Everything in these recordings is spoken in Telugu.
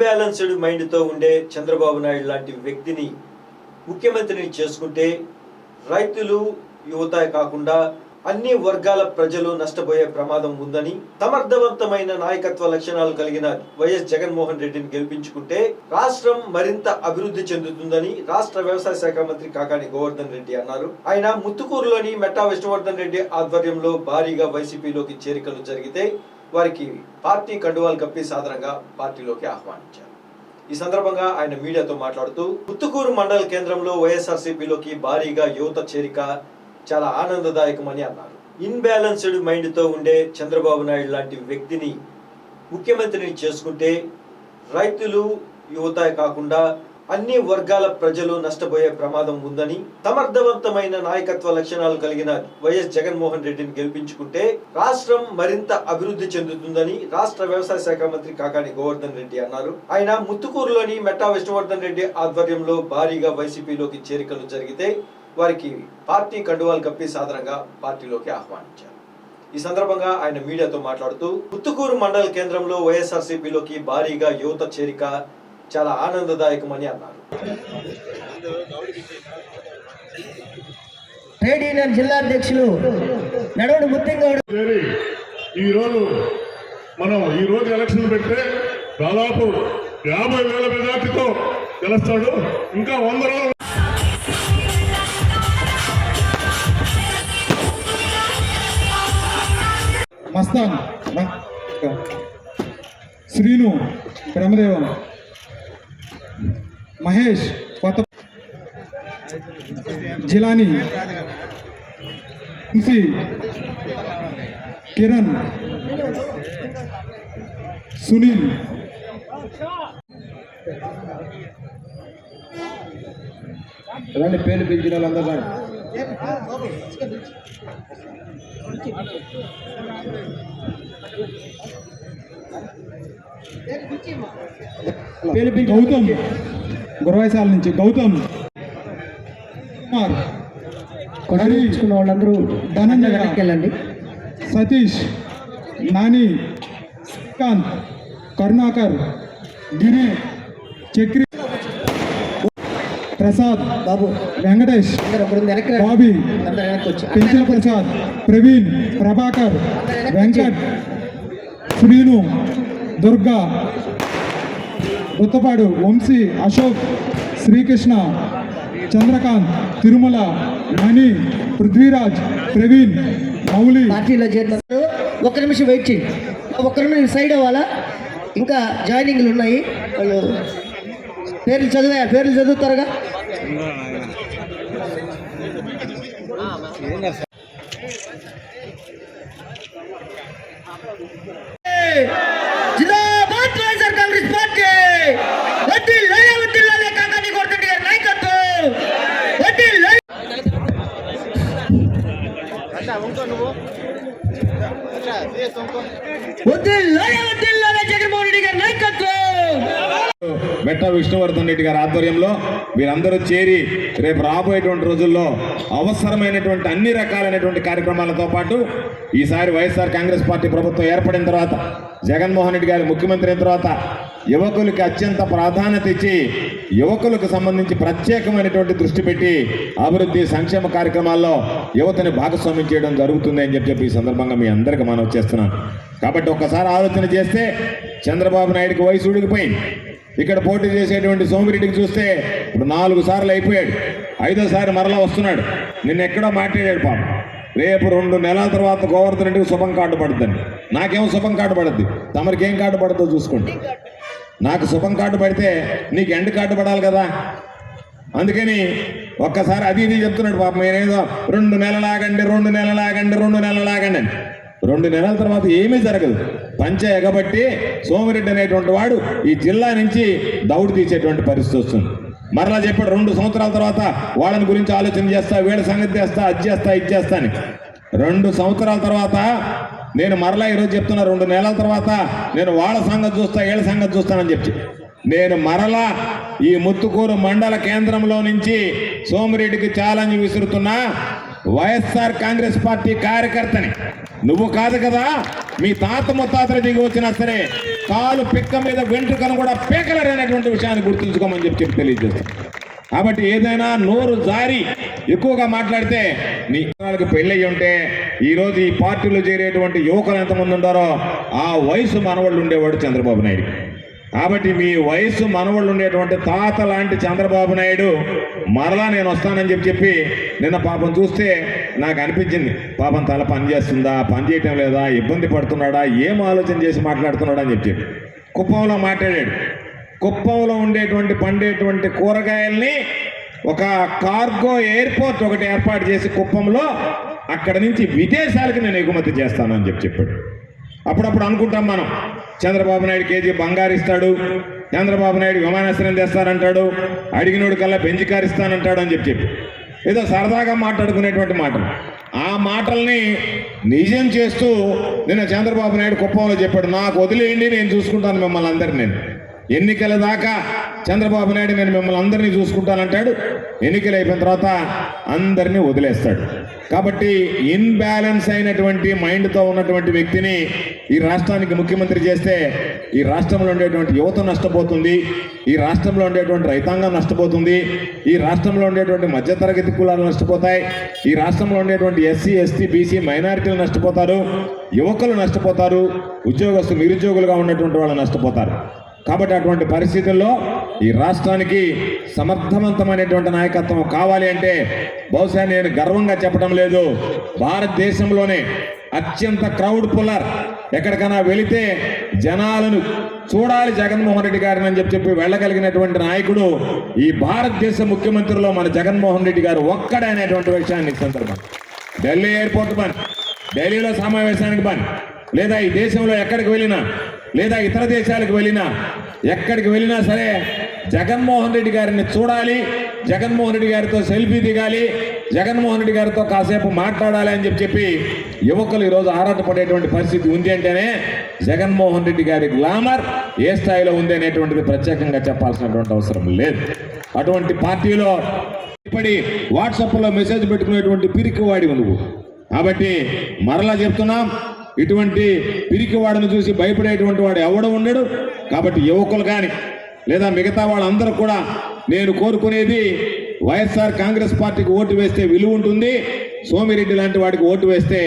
ఇన్బ్యాలెన్స్డ్ మైండ్తో ఉండే చంద్రబాబు నాయుడు లాంటి వ్యక్తిని ముఖ్యమంత్రిని చేసుకుంటే రైతులు యువత కాకుండా అన్ని వర్గాల ప్రజలు నష్టపోయే ప్రమాదం ఉందని సమర్థవంతమైన నాయకత్వ లక్షణాలు కలిగిన వైఎస్ జగన్మోహన్ రెడ్డిని గెలిపించుకుంటే రాష్ట్రం మరింత అభివృద్ధి చెందుతుందని రాష్ట్ర వ్యవసాయ శాఖ మంత్రి కాకాని గోవర్ధన్ రెడ్డి అన్నారు. ఆయన ముత్తుకూరులోని మెట్టా విష్ణువర్ధన్ రెడ్డి ఆధ్వర్యంలో భారీగా వైసీపీలోకి చేరికలు జరిగితే వారికి పార్టీ కండువాలు కప్పి సాధారణంగా పార్టీలోకి ఆహ్వానించారు. ఈ సందర్భంగా ఆయన మీడియాతో మాట్లాడుతూ పుత్తుకూరు మండల కేంద్రంలో వైఎస్ఆర్సీపీలోకి భారీగా యువత చేరిక చాలా ఆనందదాయకమని అన్నారు. ఇన్బ్యాలెన్స్డ్ మైండ్తో ఉండే చంద్రబాబు నాయుడు లాంటి వ్యక్తిని ముఖ్యమంత్రిని చేసుకుంటే రైతులు యువత కాకుండా అన్ని వర్గాల ప్రజలు నష్టపోయే ప్రమాదం ఉందని సమర్థవంతమైన నాయకత్వ లక్షణాలు కలిగిన వైఎస్ జగన్మోహన్ రెడ్డిని గెలిపించుకుంటే రాష్ట్రం మరింత అభివృద్ధి చెందుతుందని రాష్ట్ర వ్యవసాయ శాఖ మంత్రి కాకాని గోవర్ధన్ రెడ్డి అన్నారు. ఆయన ముత్తుకూరులోని మెట్టా విష్ణువర్ధన్ రెడ్డి ఆధ్వర్యంలో భారీగా వైసీపీలోకి చేరికలు జరిగితే వారికి పార్టీ కండువాలు కప్పి సాధారణంగా పార్టీలోకి ఆహ్వానించారు. ఈ సందర్భంగా ఆయన మీడియాతో మాట్లాడుతూ పుత్తుకూరు మండల కేంద్రంలో వైఎస్ఆర్సీపీలోకి భారీగా యువత చేరిక చాలా ఆనందదాయకమని అన్నారు ట్రేడ్ యూనియన్ జిల్లా అధ్యక్షులు నడవడు ముత్తింగౌడ్ ఈరోజు మనం ఈ రోజు ఎలక్షన్ పెడితే దాదాపు యాభై వేల మెజార్టీతో గెలుస్తాడు ఇంకా వంద రోజులు మస్తాన్. శ్రీను బ్రహ్మదేవం మహేష్ కొత్త జిలాని వంశీ, కిరణ్ సునీల్. రండి పేర్లు పిలిచిన వాళ్ళందరూ రండి. పేరు గౌతమ్. గురవాయసాల నుంచి గౌతమ్. కుమార్. కొడలు ఇచ్చుకున్న వాళ్ళందరూ ధనంజయ. వెళ్ళండి సతీష్. నాని. శ్రీకాంత్. కరుణాకర్. గిరి. చక్రి. ప్రసాద్. బాబు. వెంకటేష్. బాబీ. పెంచల ప్రసాద్. ప్రవీణ్. ప్రభాకర్. వెంకట్. శ్రీను. దుర్గా ఉత్తపాడు వంశీ అశోక్ శ్రీకృష్ణ చంద్రకాంత్ తిరుమల మణి పృథ్వీరాజ్ ప్రవీణ్ మౌలి. పార్టీలో చేరిన ఒక్క నిమిషం వెయిట్ చేయండి ఒక్క నిమిషం సైడ్ అవ్వాలా? ఇంకా జాయినింగ్లు ఉన్నాయి. వాళ్ళు పేర్లు చదివా పేర్లు చదువుతారుగా జిందాబాద్ జగన్మోహన్ రెడ్డి గారి నాయకత్వం. మెట్ట విష్ణువర్ధన్ రెడ్డి గారి ఆధ్వర్యంలో వీరందరూ చేరి రేపు రాబోయేటువంటి రోజుల్లో అవసరమైనటువంటి అన్ని రకాలైనటువంటి కార్యక్రమాలతో పాటు ఈసారి వైఎస్ఆర్ కాంగ్రెస్ పార్టీ ప్రభుత్వం ఏర్పడిన తర్వాత జగన్మోహన్ రెడ్డి గారి ముఖ్యమంత్రి అయిన తర్వాత యువకులకి అత్యంత ప్రాధాన్యత ఇచ్చి యువకులకు సంబంధించి ప్రత్యేకమైనటువంటి దృష్టి పెట్టి అభివృద్ధి సంక్షేమ కార్యక్రమాల్లో యువతని భాగస్వామ్యం చేయడం జరుగుతుంది అని చెప్పి ఈ సందర్భంగా మీ అందరికీ మనవి చేస్తున్నాను. కాబట్టి ఒక్కసారి ఆలోచన చేస్తే చంద్రబాబు నాయుడికి వయసు ఉడికిపోయింది. ఇక్కడ పోటీ చేసేటువంటి సోమిరెడ్డికి చూస్తే ఇప్పుడు నాలుగు సార్లు అయిపోయాడు. ఐదోసారి మరలా వస్తున్నాడు. నిన్న ఎక్కడో మాట్లాడాడు పాపం. రేపు రెండు నెలల తర్వాత గోవర్ధన్ రెడ్డికి శుభం కార్డు పడుతుంది నాకేమో శుభం కార్డు పడుద్ది. తమరికి ఏం కార్డు పడుతుందో చూసుకోండి. నాకు శుభం కార్డు పడితే నీకు ఎండ్ కార్డు పడాలి కదా. అందుకని ఒక్కసారి అది ఇది చెప్తున్నాడు పాపం. నేనేదో రెండు నెలలు ఆగండి రెండు నెలలు ఆగండి రెండు నెలలు ఆగండి అని. రెండు నెలల తర్వాత ఏమీ జరగదు. పంచ ఎగబట్టి సోమిరెడ్డి అనేటువంటి వాడు ఈ జిల్లా నుంచి దౌడు తీసేటువంటి పరిస్థితి వస్తుంది. మరలా చెప్పాడు రెండు సంవత్సరాల తర్వాత వాళ్ళని గురించి ఆలోచన చేస్తా వీళ్ళ సంగతి చేస్తా అది చేస్తా ఇది చేస్తా అని. రెండు సంవత్సరాల తర్వాత నేను మరలా ఈరోజు చెప్తున్నా రెండు నెలల తర్వాత నేను వాళ్ళ సంగతి చూస్తా వీళ్ళ సంగతి చూస్తానని చెప్పి. నేను మరలా ఈ ముత్తుకూరు మండల కేంద్రంలో నుంచి సోమిరెడ్డికి ఛాలెంజ్ విసురుతున్నా వైఎస్ఆర్ కాంగ్రెస్ పార్టీ కార్యకర్తని. నువ్వు కాదు కదా మీ తాత ముత్తాతలు దిగి వచ్చినా సరే కాలు పిక్క మీద వెంట్రుకను కూడా పీకలరైనటువంటి విషయాన్ని గుర్తుంచుకోమని చెప్పి చెప్పి తెలియజేస్తాను కాబట్టి ఏదైనా నోరు జారి ఎక్కువగా మాట్లాడితే నీ వాళ్ళకి పెళ్ళయి ఉంటే ఈరోజు ఈ పార్టీలో చేరేటువంటి యువకులు ఎంతమంది ఉన్నారో ఆ వయసు మనవాళ్ళు ఉండేవాడు చంద్రబాబు నాయుడు. కాబట్టి మీ వయసు మనవాళ్ళు ఉండేటువంటి తాత లాంటి చంద్రబాబు నాయుడు మరలా నేను వస్తానని చెప్పి చెప్పి నిన్న పాపం చూస్తే నాకు అనిపించింది పాపం తల పని చేస్తుందా పని చేయటం లేదా ఇబ్బంది పడుతున్నాడా ఏం ఆలోచన చేసి మాట్లాడుతున్నాడా అని చెప్పి కుప్పంలో మాట్లాడాడు. కుప్పంలో ఉండేటువంటి పండేటువంటి కూరగాయల్ని ఒక కార్గో ఎయిర్పోర్ట్ ఒకటి ఏర్పాటు చేసి కుప్పంలో అక్కడ నుంచి విదేశాలకు నేను ఎగుమతి చేస్తాను అని చెప్పి చెప్పాడు. అప్పుడప్పుడు అనుకుంటాం మనం చంద్రబాబు నాయుడు కేజీ బంగారు ఇస్తాడు చంద్రబాబు నాయుడు విమానాశ్రయం తెస్తానంటాడు అడిగినోడు కల్లా బెంచి కారు ఇస్తానంటాడు అని చెప్పి చెప్పి. ఏదో సరదాగా మాట్లాడుకునేటువంటి మాటలు. ఆ మాటల్ని నిజం చేస్తూ నిన్న చంద్రబాబు నాయుడు కుప్పంలో చెప్పాడు నాకు వదిలేయండి నేను చూసుకుంటాను మిమ్మల్ని అందరినీ నేను. ఎన్నికల దాకా చంద్రబాబు నాయుడు నేను మిమ్మల్ని అందరినీ చూసుకుంటానంటాడు. ఎన్నికలు అయిపోయిన తర్వాత అందరినీ వదిలేస్తాడు. కాబట్టి ఇన్బ్యాలెన్స్ అయినటువంటి మైండ్తో ఉన్నటువంటి వ్యక్తిని ఈ రాష్ట్రానికి ముఖ్యమంత్రి చేస్తే ఈ రాష్ట్రంలో ఉండేటువంటి యువత నష్టపోతుంది. ఈ రాష్ట్రంలో ఉండేటువంటి రైతాంగం నష్టపోతుంది. ఈ రాష్ట్రంలో ఉండేటువంటి మధ్యతరగతి కులాలు నష్టపోతాయి. ఈ రాష్ట్రంలో ఉండేటువంటి ఎస్సీ ఎస్టీ బీసీ మైనారిటీలు నష్టపోతారు. యువకులు నష్టపోతారు. ఉద్యోగస్తులు నిరుద్యోగులుగా ఉన్నటువంటి వాళ్ళు నష్టపోతారు. కాబట్టి అటువంటి పరిస్థితుల్లో ఈ రాష్ట్రానికి సమర్థవంతమైనటువంటి నాయకత్వం కావాలి అంటే బహుశా నేను గర్వంగా చెప్పడం లేదు. భారతదేశంలోనే అత్యంత క్రౌడ్ పుల్లర్. ఎక్కడికైనా వెళితే జనాలను చూడాలి జగన్మోహన్ రెడ్డి గారిని అని చెప్పి చెప్పి వెళ్ళగలిగినటువంటి నాయకుడు ఈ భారతదేశ ముఖ్యమంత్రిలో మన జగన్మోహన్ రెడ్డి గారు ఒక్కడే అనేటువంటి విషయాన్ని సందర్భం ఢిల్లీ ఎయిర్పోర్ట్ పని ఢిల్లీలో సమావేశానికి పని లేదా ఈ దేశంలో ఎక్కడికి వెళ్ళినా లేదా ఇతర దేశాలకు వెళ్ళినా ఎక్కడికి వెళ్ళినా సరే జగన్మోహన్ రెడ్డి గారిని చూడాలి జగన్మోహన్ రెడ్డి గారితో సెల్ఫీ దిగాలి జగన్మోహన్ రెడ్డి గారితో కాసేపు మాట్లాడాలి అని చెప్పి చెప్పి యువకులు ఈరోజు ఆరాటపడేటువంటి పరిస్థితి ఉంది అంటేనే జగన్మోహన్ రెడ్డి గారి గ్లామర్ ఏ స్థాయిలో ఉంది అనేటువంటిది ప్రత్యేకంగా చెప్పాల్సినటువంటి అవసరం లేదు. అటువంటి పార్టీలో ఇప్పటి వాట్సాప్లో మెసేజ్ పెట్టుకునేటువంటి పిరికి వాడి నువ్వు కాబట్టి మరలా చెప్తున్నాం ఇటువంటి పిరికి వాడిని చూసి భయపడేటువంటి వాడు ఎవడు ఉండడు. కాబట్టి యువకులు కానీ లేదా మిగతా వాళ్ళందరూ కూడా నేను కోరుకునేది వైఎస్ఆర్ కాంగ్రెస్ పార్టీకి ఓటు వేస్తే విలువ ఉంటుంది. సోమిరెడ్డి లాంటి వాడికి ఓటు వేస్తే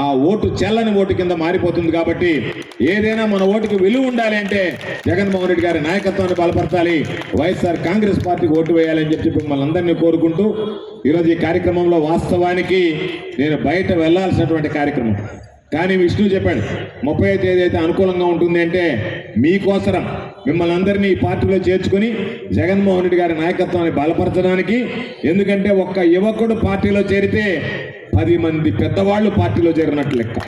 ఆ ఓటు చెల్లని ఓటు కింద మారిపోతుంది కాబట్టి ఏదైనా మన ఓటుకి విలువ ఉండాలి అంటే జగన్మోహన్ రెడ్డి గారి నాయకత్వాన్ని బలపరచాలి. వైఎస్ఆర్ కాంగ్రెస్ పార్టీకి ఓటు వేయాలని చెప్పి మిమ్మల్ని అందరినీ కోరుకుంటూ ఈరోజు ఈ కార్యక్రమంలో వాస్తవానికి నేను బయట వెళ్ళాల్సినటువంటి కార్యక్రమం. కానీ విష్ణు చెప్పాడు ముప్పై తేదీ అయితే అనుకూలంగా ఉంటుంది అంటే మీకోసరం. మిమ్మల్ని అందరినీ ఈ పార్టీలో చేర్చుకుని జగన్మోహన్ రెడ్డి గారి నాయకత్వాన్ని బలపరచడానికి ఎందుకంటే ఒక్క యువకుడు పార్టీలో చేరితే పది మంది పెద్దవాళ్ళు పార్టీలో చేరినట్లు లెక్క.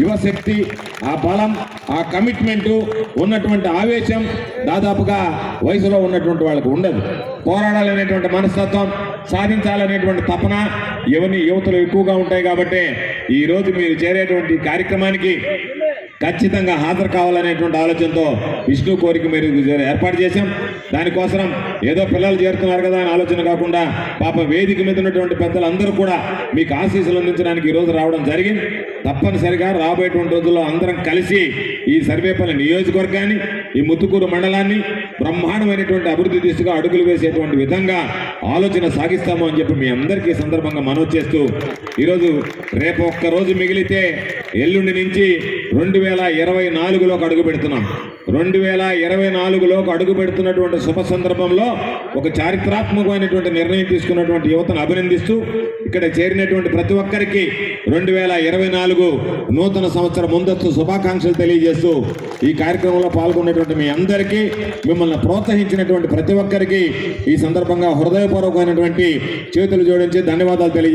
యువశక్తి ఆ బలం ఆ కమిట్మెంట్ ఉన్నటువంటి ఆవేశం దాదాపుగా వయసులో ఉన్నటువంటి వాళ్ళకు ఉండదు. పోరాడాలనేటువంటి మనస్తత్వం సాధించాలనేటువంటి తపన ఇవన్నీ యువతలు ఎక్కువగా ఉంటాయి కాబట్టి ఈ రోజు మీరు చేరేటువంటి కార్యక్రమానికి ఖచ్చితంగా హాజరు కావాలనేటువంటి ఆలోచనతో విష్ణు కోరిక మీరు ఏర్పాటు చేశాం. దానికోసం ఏదో పిల్లలు చేరుతున్నారు కదా అని ఆలోచన కాకుండా పాప వేదిక మీద ఉన్నటువంటి పెద్దలందరూ కూడా మీకు ఆశీస్సులు అందించడానికి ఈరోజు రావడం జరిగింది. తప్పనిసరిగా రాబోయేటువంటి రోజుల్లో అందరం కలిసి ఈ సర్వేపల్లి నియోజకవర్గాన్ని ఈ ముత్తుకూరు మండలాన్ని బ్రహ్మాండమైనటువంటి అభివృద్ధి దిశగా అడుగులు వేసేటువంటి విధంగా ఆలోచన సాగిస్తాము అని చెప్పి మీ అందరికీ సందర్భంగా మనవి చేస్తూ ఈరోజు రేపు ఒక్క రోజు మిగిలితే ఎల్లుండి నుంచి రెండు వేల ఇరవై నాలుగులోకి అడుగు పెడుతున్నాం. రెండు వేల ఇరవై నాలుగులోకి అడుగు పెడుతున్నటువంటి శుభ సందర్భంలో ఒక చారిత్రాత్మకమైనటువంటి నిర్ణయం తీసుకున్నటువంటి యువతను అభినందిస్తూ ఇక్కడ చేరినటువంటి ప్రతి ఒక్కరికి రెండు వేల ఇరవై నాలుగు నూతన సంవత్సరం ముందస్తు శుభాకాంక్షలు తెలియజేస్తూ ఈ కార్యక్రమంలో పాల్గొన్నటువంటి మీ అందరికీ మిమ్మల్ని ప్రోత్సహించినటువంటి ప్రతి ఒక్కరికి ఈ సందర్భంగా హృదయపూర్వకమైనటువంటి చేతులు జోడించి ధన్యవాదాలు తెలియజేస్తాను